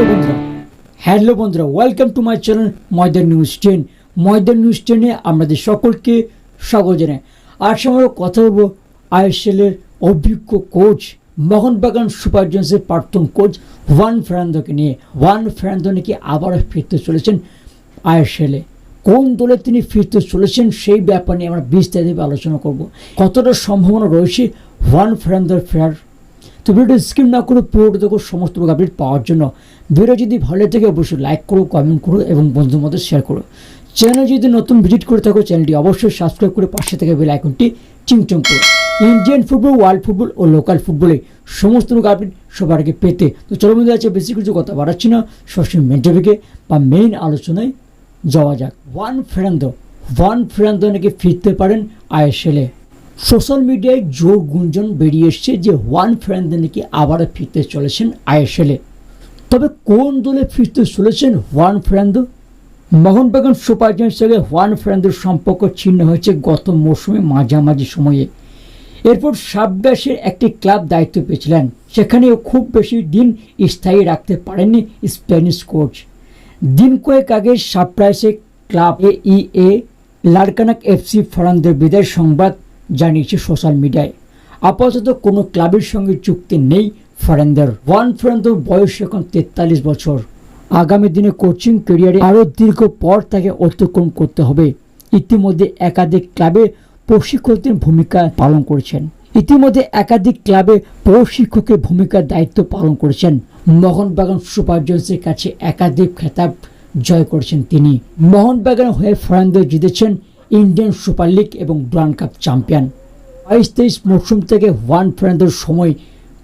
Hello বন্ধুরা। Hello বন্ধুরা welcome to my channel Maidan news ten Maidan news টেনে আমাদের সকলকে স্বাগত জানাই। আজ আমরা কথা বলব আইএসএলের অভিজ্ঞ কোচ মোহনবাগান সুপার জায়ান্টসের প্রাক্তন কোচ ওয়ান ফেরান্দোকে নিয়ে। ওয়ান ফেরান্দো নাকি আবারও ফিরতে চলেছেন আইএসএলে। কোন দলে তিনি ফিরতে চলেছেন সেই ব্যাপার নিয়ে আমরা বিস্তারিতভাবে আলোচনা করব। কতটা সম্ভাবনা রয়েছে ওয়ান ফেরান্দোর ফেরার তো ভিডিওটি স্কিপ না করে পুরোটা দেখো, সমস্ত আপডেট পাওয়ার জন্য। ভিডিও যদি ভালো লাগে অবশ্যই লাইক করো কমেন্ট করো এবং বন্ধুর মধ্যে শেয়ার করো। চ্যানেল যদি নতুন ভিজিট করে থাকো চ্যানেলটি অবশ্যই সাবস্ক্রাইব করে পাশে থেকে বেল আইকনটি চিংচং করো। ইন্ডিয়ান ফুটবল ওয়ার্ল্ড ফুটবল ও লোকাল ফুটবলে সমস্ত লোক আপডেট সবার আগে পেতে। তো চলো বন্ধু আছে বেশি কিছু কথা বাড়াচ্ছি না। সবসময় মেন টপিকে বা মেইন আলোচনায় যাওয়া যাক। ওয়ান ফেরান্দো ওয়ান ফেরান্দো নাকি ফিরতে পারেন আইএসএলে সোশ্যাল মিডিয়ায় জোর গুঞ্জন বেরিয়ে এসছে যে ওয়ান ফ্রেন্ড নাকি আবারও ফিরতে চলেছেন আইএসএলে। তবে কোন দলে ফিরতে চলেছেন one friend? Mohun Bagan super giants সঙ্গে ওয়ান ফ্রেন্ডের সম্পর্ক ছিন্ন হয়েছে গত মৌসুমে মাঝামাঝি সময়ে। এরপর সাবগাসের একটি ক্লাব দায়িত্ব পেয়েছিলেন। সেখানেও খুব বেশি দিন স্থায়ী রাখতে পারেননি স্প্যানিশ কোচ। দিন কয়েক আগে সারপ্রাইজে ক্লাব এ ই এ, লারকানাক এফসি ফরানদের বিদায় সংবাদ জানিয়েছে সোশ্যাল মিডিয়ায়। আপাতত কোনো ক্লাবের সঙ্গে চুক্তি নেই ফরেন্দার। ওয়ান ফরেন্দার বয়স এখন তেতাল্লিশ বছর। আগামী দিনে কোচিং ক্যারিয়ারে আরও দীর্ঘ পর তাকে অতিক্রম করতে হবে। ইতিমধ্যে একাধিক ক্লাবে প্রশিক্ষকদের ভূমিকা পালন করেছেন। ইতিমধ্যে একাধিক ক্লাবে প্রশিক্ষকের ভূমিকার দায়িত্ব পালন করেছেন। মোহনবাগান সুপার জয়েন্টসের কাছে একাধিক খেতাব জয় করেছেন তিনি। মোহনবাগান হয়ে ফরান্দ জিতেছেন ইন্ডিয়ান সুপার লিগ এবং ডুরান কাপ চ্যাম্পিয়ন। বাইশ তেইশ মৌসুম থেকে ওয়ান ফ্রেন্ডের সময়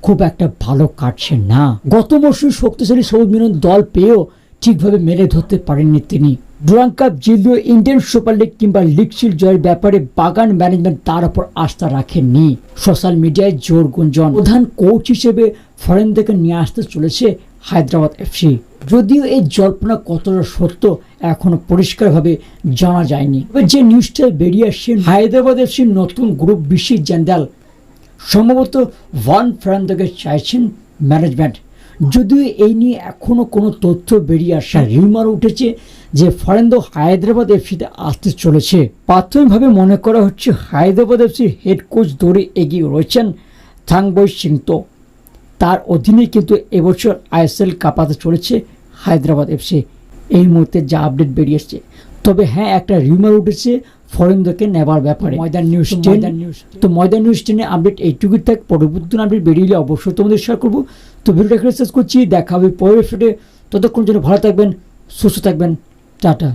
খুব একটা ভালো কাটছে না। গত মৌসুমে শক্তিশালী সবুজ মিলন দল পেয়েও ঠিকভাবে মেলে ধরতে পারেননি তিনি। ডুরান কাপ জিতলেও ইন্ডিয়ান সুপার লিগ কিংবা লিগ শিল জয়ের ব্যাপারে বাগান ম্যানেজমেন্ট তার উপর আস্থা রাখেননি। সোশ্যাল মিডিয়ায় জোর গুঞ্জন। প্রধান কোচ হিসেবে ফরেনদেরকে নিয়ে আসতে চলেছে হায়দ্রাবাদ এফসি। যদিও এই জল্পনা কতটা সত্য এখনও পরিষ্কারভাবে জানা যায়নি। যে নিউজটা বেরিয়ে আসছে হায়দ্রাবাদ এফসির নতুন গ্রুপ বিশি জেন্দাল সম্ভবত ওয়ান ফ্রান্দকে চাইছেন ম্যানেজমেন্ট যদিও এই নিয়ে এখনও কোনো তথ্য বেরিয়ে আসা রিউমার উঠেছে যে ফরেন্দো হায়দ্রাবাদ এফসিতে আসতে চলেছে। প্রাথমিকভাবে মনে করা হচ্ছে হায়দ্রাবাদ এফসির হেড কোচ দৌড়ে এগিয়ে রয়েছেন থাংবই সিংতো। তার অধীনে কিন্তু এবছর আইএসএল কাপাতে চলেছে হায়দ্রাবাদ এফসি এই মুহূর্তে যা আপডেট বেরিয়ে এসছে। তবে হ্যাঁ একটা রিউমার উঠেছে ফরেনদেরকে নেবার ব্যাপারে। ময়দান নিউজ ময়দান নিউজ তো ময়দান নিউজ টেনে আপডেট এইটুকুই থাক। পরবর্তী আপডেট বেরিয়ে অবশ্যই তোমাদের শেয়ার করব। তো ভিডিওটা এখানে শেষ করছি। দেখা হবে পরের ভিডিও ততক্ষণ যেন ভালো থাকবেন সুস্থ থাকবেন। টাটা।